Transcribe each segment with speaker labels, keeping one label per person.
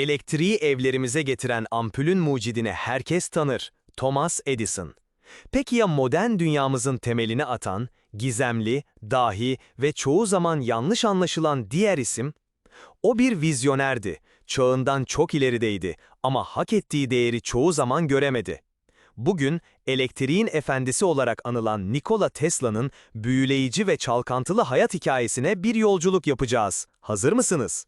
Speaker 1: Elektriği evlerimize getiren ampulün mucidini herkes tanır. Thomas Edison. Peki ya modern dünyamızın temelini atan, gizemli, dahi ve çoğu zaman yanlış anlaşılan diğer isim? O bir vizyonerdi. Çağından çok ilerideydi ama hak ettiği değeri çoğu zaman göremedi. Bugün elektriğin efendisi olarak anılan Nikola Tesla'nın büyüleyici ve çalkantılı hayat hikayesine bir yolculuk yapacağız. Hazır mısınız?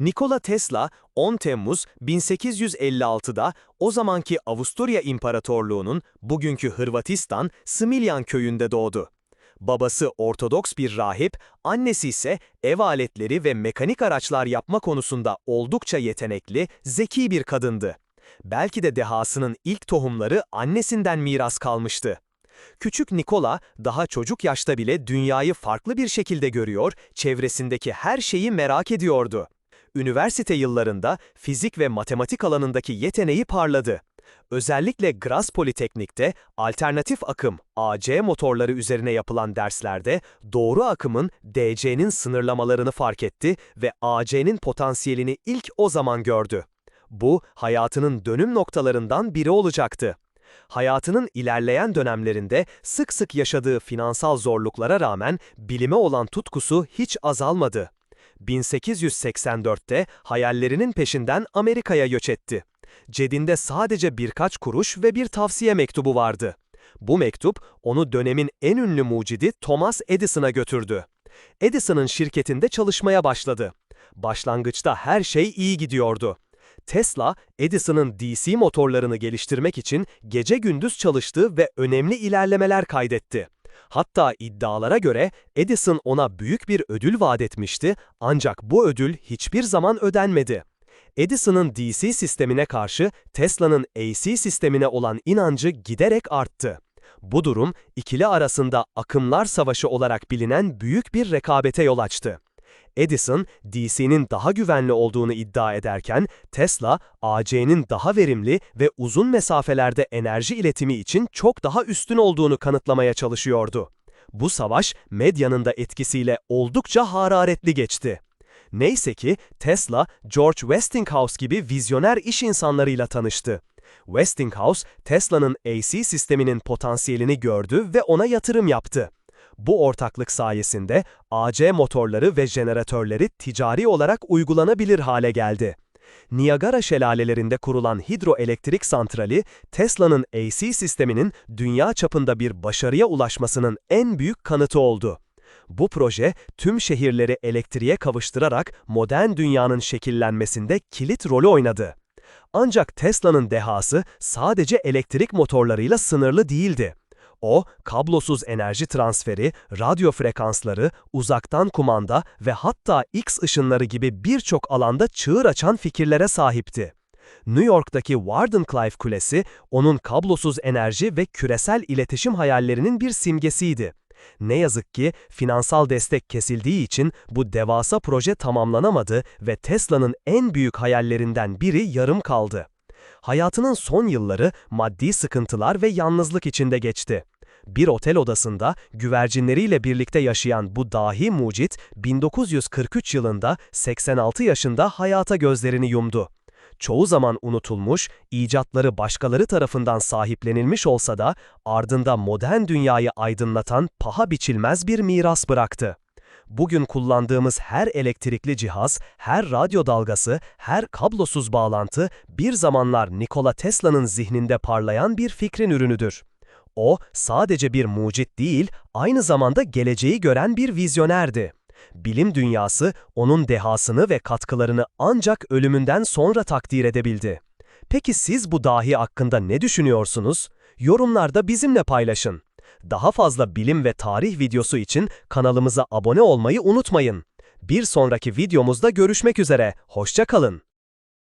Speaker 1: Nikola Tesla 10 Temmuz 1856'da o zamanki Avusturya İmparatorluğu'nun bugünkü Hırvatistan Smiljan köyünde doğdu. Babası Ortodoks bir rahip, annesi ise ev aletleri ve mekanik araçlar yapma konusunda oldukça yetenekli, zeki bir kadındı. Belki de dehasının ilk tohumları annesinden miras kalmıştı. Küçük Nikola daha çocuk yaşta bile dünyayı farklı bir şekilde görüyor, çevresindeki her şeyi merak ediyordu. Üniversite yıllarında fizik ve matematik alanındaki yeteneği parladı. Özellikle Graz Politeknik'te alternatif akım AC motorları üzerine yapılan derslerde doğru akımın DC'nin sınırlamalarını fark etti ve AC'nin potansiyelini ilk o zaman gördü. Bu, hayatının dönüm noktalarından biri olacaktı. Hayatının ilerleyen dönemlerinde sık sık yaşadığı finansal zorluklara rağmen bilime olan tutkusu hiç azalmadı. 1884'te hayallerinin peşinden Amerika'ya göç etti. Cedinde sadece birkaç kuruş ve bir tavsiye mektubu vardı. Bu mektup onu dönemin en ünlü mucidi Thomas Edison'a götürdü. Edison'ın şirketinde çalışmaya başladı. Başlangıçta her şey iyi gidiyordu. Tesla, Edison'ın DC motorlarını geliştirmek için gece gündüz çalıştı ve önemli ilerlemeler kaydetti. Hatta iddialara göre Edison ona büyük bir ödül vaat etmişti ancak bu ödül hiçbir zaman ödenmedi. Edison'ın DC sistemine karşı Tesla'nın AC sistemine olan inancı giderek arttı. Bu durum ikili arasında akımlar savaşı olarak bilinen büyük bir rekabete yol açtı. Edison, DC'nin daha güvenli olduğunu iddia ederken, Tesla, AC'nin daha verimli ve uzun mesafelerde enerji iletimi için çok daha üstün olduğunu kanıtlamaya çalışıyordu. Bu savaş, medyanın da etkisiyle oldukça hararetli geçti. Neyse ki Tesla, George Westinghouse gibi vizyoner iş insanlarıyla tanıştı. Westinghouse, Tesla'nın AC sisteminin potansiyelini gördü ve ona yatırım yaptı. Bu ortaklık sayesinde AC motorları ve jeneratörleri ticari olarak uygulanabilir hale geldi. Niagara şelalelerinde kurulan hidroelektrik santrali, Tesla'nın AC sisteminin dünya çapında bir başarıya ulaşmasının en büyük kanıtı oldu. Bu proje, tüm şehirleri elektriğe kavuşturarak modern dünyanın şekillenmesinde kilit rolü oynadı. Ancak Tesla'nın dehası sadece elektrik motorlarıyla sınırlı değildi. O, kablosuz enerji transferi, radyo frekansları, uzaktan kumanda ve hatta X ışınları gibi birçok alanda çığır açan fikirlere sahipti. New York'taki Wardenclyffe Kulesi, onun kablosuz enerji ve küresel iletişim hayallerinin bir simgesiydi. Ne yazık ki finansal destek kesildiği için bu devasa proje tamamlanamadı ve Tesla'nın en büyük hayallerinden biri yarım kaldı. Hayatının son yılları maddi sıkıntılar ve yalnızlık içinde geçti. Bir otel odasında güvercinleriyle birlikte yaşayan bu dahi mucit 1943 yılında 86 yaşında hayata gözlerini yumdu. Çoğu zaman unutulmuş, icatları başkaları tarafından sahiplenilmiş olsa da ardında modern dünyayı aydınlatan paha biçilmez bir miras bıraktı. Bugün kullandığımız her elektrikli cihaz, her radyo dalgası, her kablosuz bağlantı bir zamanlar Nikola Tesla'nın zihninde parlayan bir fikrin ürünüdür. O, sadece bir mucit değil, aynı zamanda geleceği gören bir vizyonerdi. Bilim dünyası onun dehasını ve katkılarını ancak ölümünden sonra takdir edebildi. Peki siz bu dahi hakkında ne düşünüyorsunuz? Yorumlarda bizimle paylaşın. Daha fazla bilim ve tarih videosu için kanalımıza abone olmayı unutmayın. Bir sonraki videomuzda görüşmek üzere, hoşça kalın.